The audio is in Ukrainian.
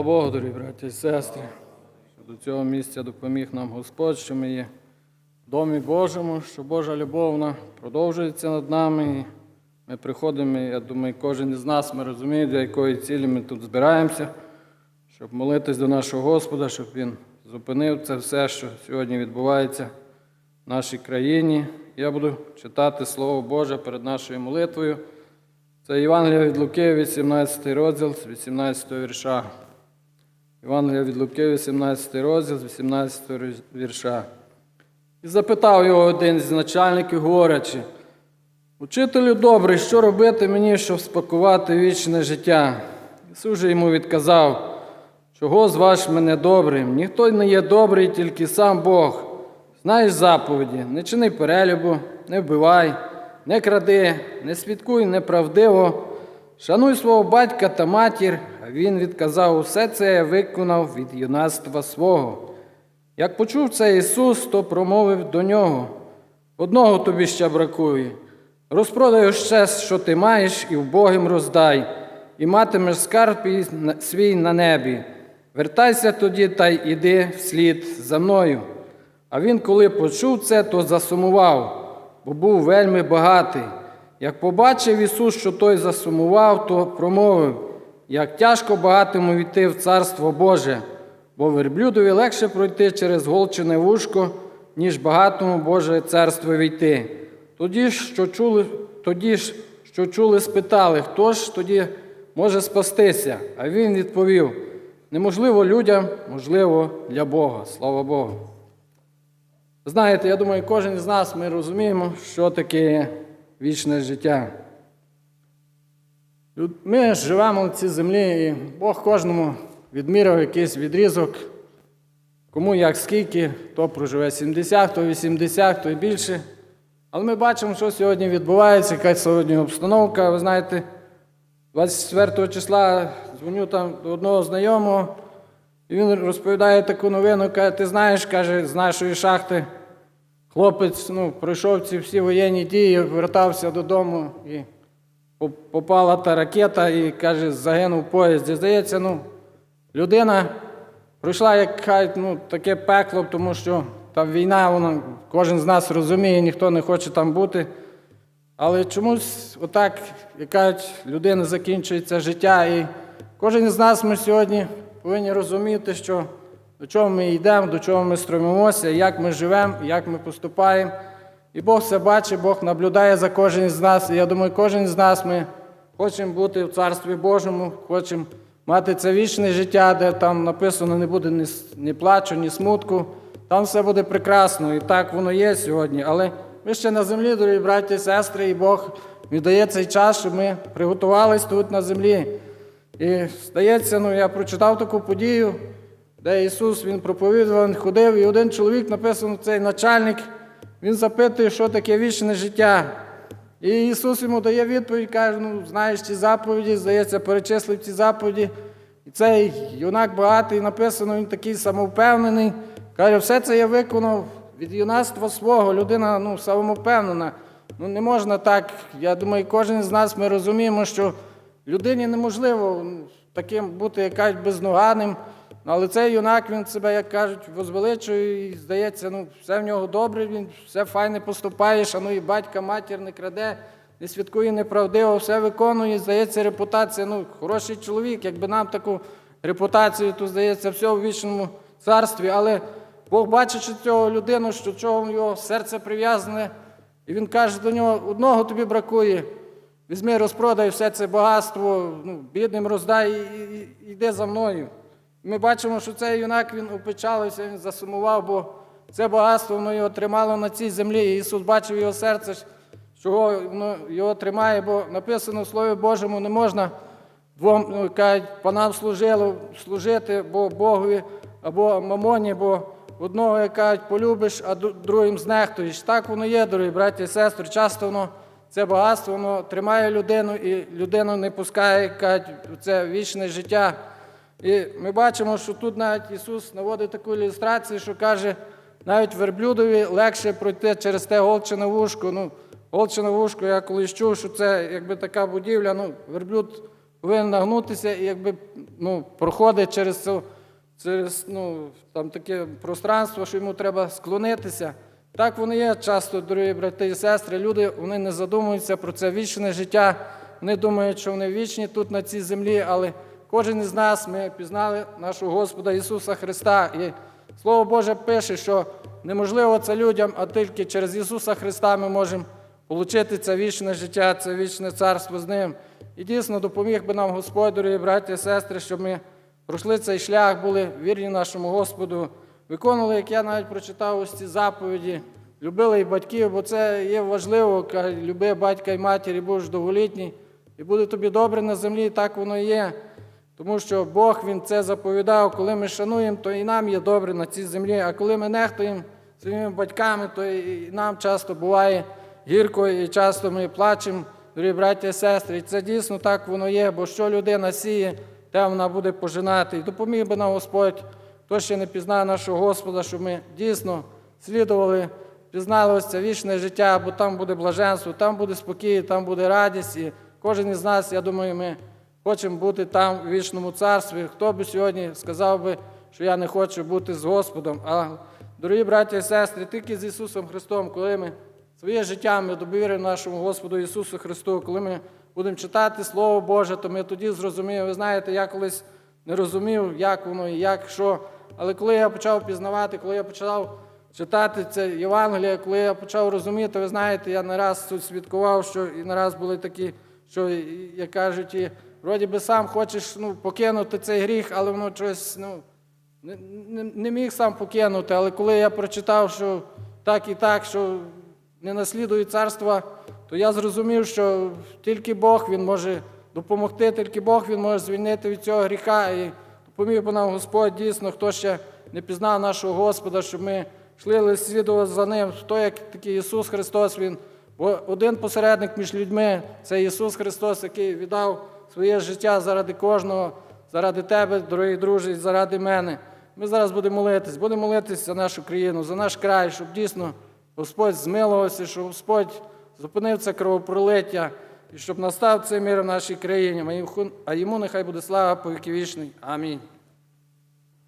Слава Богу, дорогі браті і сестри, що до цього місця допоміг нам Господь, що ми є в домі Божому, що Божа любов продовжується над нами. І ми приходимо, і я думаю, кожен із нас ми розуміємо, для якої цілі ми тут збираємося, щоб молитись до нашого Господа, щоб Він зупинив це все, що сьогодні відбувається в нашій країні. Я буду читати Слово Боже перед нашою молитвою. Це Євангелія від Луки, 18 розділ з 18 вірша. Євангелія від Луки, 18 розділ з 18 вірша. І запитав його один з начальників, говорячи, Учителю добрий, що робити мені, щоб спакувати вічне життя? Ісус же йому відказав, чого зваш мене добрим? Ніхто не є добрий, тільки сам Бог. Знаєш заповіді, не чини перелюбу, не вбивай, не кради, не свідкуй неправдиво, шануй свого батька та матір. Він відказав, усе це виконав від юнацтва свого. Як почув це Ісус, то промовив до нього: одного тобі ще бракує. Розпродай ще, що ти маєш, і вбогим роздай, і матимеш скарб свій на небі. Вертайся тоді та й іди вслід за мною. А він, коли почув це, то засумував, бо був вельми багатий. Як побачив Ісус, що той засумував, то промовив, як тяжко багатому війти в Царство Боже, бо верблюдові легше пройти через голчене вушко, ніж багатому Боже царство війти. Тоді ж, що чули, тоді ж, що чули, спитали, хто ж тоді може спастися? А він відповів: неможливо людям, можливо для Бога. Слава Богу. Знаєте, я думаю, кожен з нас ми розуміємо, що таке вічне життя. Ми живемо на цій землі, і Бог кожному відміряв якийсь відрізок, кому як скільки, хто проживе 70, хто 80, хто і більше. Але ми бачимо, що сьогодні відбувається, яка сьогодні обстановка. Ви знаєте, 24 числа дзвоню там до одного знайомого, і він розповідає таку новину, каже, ти знаєш, каже, з нашої шахти хлопець ну, пройшов ці всі воєнні дії, вертався додому і попала та ракета і каже, загинув в поїзді. Здається, ну, людина пройшла як кажуть, ну, таке пекло, тому що там війна, вона, кожен з нас розуміє, ніхто не хоче там бути. Але чомусь отак, як кажуть, людина закінчується життя. І кожен з нас ми сьогодні повинні розуміти, що до чого ми йдемо, до чого ми стремимося, як ми живемо, як ми поступаємо. І Бог все бачить, Бог наблюдає за кожен з нас. І я думаю, кожен з нас ми хочемо бути в Царстві Божому, хочемо мати це вічне життя, де там написано не буде ні, ні плачу, ні смутку. Там все буде прекрасно. І так воно є сьогодні. Але ми ще на землі, дорогі браті і сестри, і Бог віддає цей час, щоб ми приготувались тут на землі. І здається, ну я прочитав таку подію, де Ісус Він проповідував, Він ходив, і один чоловік, написано, цей начальник, він запитує, що таке вічне життя. І Ісус йому дає відповідь, каже, ну знаєш ці заповіді, здається, перечислив ці заповіді. І цей юнак багатий написано, він такий самовпевнений. Каже, все це я виконав від юнацтва свого. Людина ну, самовпевнена. Ну не можна так. Я думаю, кожен з нас ми розуміємо, що людині неможливо ну, таким бути якась безноганим. Але цей юнак, він себе, як кажуть, возвеличує і здається, ну, все в нього добре, він все файне поступає, шанує батька, матір, не краде, не святкує неправдиво, все виконує, здається, репутація. Ну, хороший чоловік, якби нам таку репутацію, то здається, все в вічному царстві. Але Бог бачачи цього людину, що чого його серце прив'язане, і він каже до нього: одного тобі бракує. Візьми, розпродай все це багатство, ну, бідним роздай і, і йди за мною. Ми бачимо, що цей юнак він опечалився, він засумував, бо це багатство воно його тримало на цій землі. І Ісус бачив його серце, чого воно його тримає, бо написано в Слові Божому не можна двом ну, кажуть, панам служило, служити, бо Богові або мамоні, бо одного, як кажуть, полюбиш, а другим знехтуєш. Так воно є, дорогі браті і сестри. Часто воно це багатство воно тримає людину і людину не пускає, кажуть, це вічне життя. І ми бачимо, що тут навіть Ісус наводить таку ілюстрацію, що каже, навіть верблюдові легше пройти через те голчене вушко. Ну, голчене вушко, я колись чув, що це якби така будівля, ну, верблюд повинен нагнутися і якби ну, проходить через це, через ну, там таке пространство, що йому треба склонитися. Так воно є часто, дорогі брати і сестри. Люди вони не задумуються про це вічне життя. Вони думають, що вони вічні тут на цій землі, але кожен із нас ми пізнали нашого Господа Ісуса Христа. І Слово Боже пише, що неможливо це людям, а тільки через Ісуса Христа ми можемо отримати це вічне життя, це вічне царство з Ним. І дійсно допоміг би нам Господь, дорогі браті і сестри, щоб ми пройшли цей шлях, були вірні нашому Господу, виконували, як я навіть прочитав ось ці заповіді, любили і батьків, бо це є важливо, люби батька і матір, і будеш довголітній, і буде тобі добре на землі, так воно і є. Тому що Бог Він це заповідав, коли ми шануємо, то і нам є добре на цій землі, а коли ми нехтуємо своїми батьками, то і нам часто буває гірко, і часто ми плачемо, дорогі браття і сестри. І це дійсно так воно є, бо що людина сіє, те вона буде пожинати. І допоміг би нам Господь, хто ще не пізнає нашого Господа, щоб ми дійсно слідували, пізнали ось це вічне життя, бо там буде блаженство, там буде спокій, там буде радість. І кожен із нас, я думаю, ми хочемо бути там у вічному царстві. Хто би сьогодні сказав би, що я не хочу бути з Господом. А дорогі браті і сестри, тільки з Ісусом Христом, коли ми своє життя ми довіримо нашому Господу Ісусу Христу, коли ми будемо читати Слово Боже, то ми тоді зрозуміємо. Ви знаєте, я колись не розумів, як воно і як що. Але коли я почав пізнавати, коли я почав читати це Євангеліє, коли я почав розуміти, ви знаєте, я не раз тут свідкував, що і не раз були такі, що, як кажуть, і вроді би сам хочеш ну, покинути цей гріх, але воно щось ну, не, не, не міг сам покинути. Але коли я прочитав, що так і так, що не наслідує царства, то я зрозумів, що тільки Бог він може допомогти, тільки Бог він може звільнити від цього гріха. І допоміг би нам Господь дійсно, хто ще не пізнав нашого Господа, щоб ми йшли слідувати за ним, хто як такий Ісус Христос, Він бо один посередник між людьми це Ісус Христос, який віддав своє життя заради кожного, заради тебе, дорогі друзі, заради мене. Ми зараз будемо молитись, будемо молитись за нашу країну, за наш край, щоб дійсно Господь змилувався, щоб Господь зупинив це кровопролиття і щоб настав цей мир в нашій країні. А йому нехай буде слава по віки вічний. Амінь.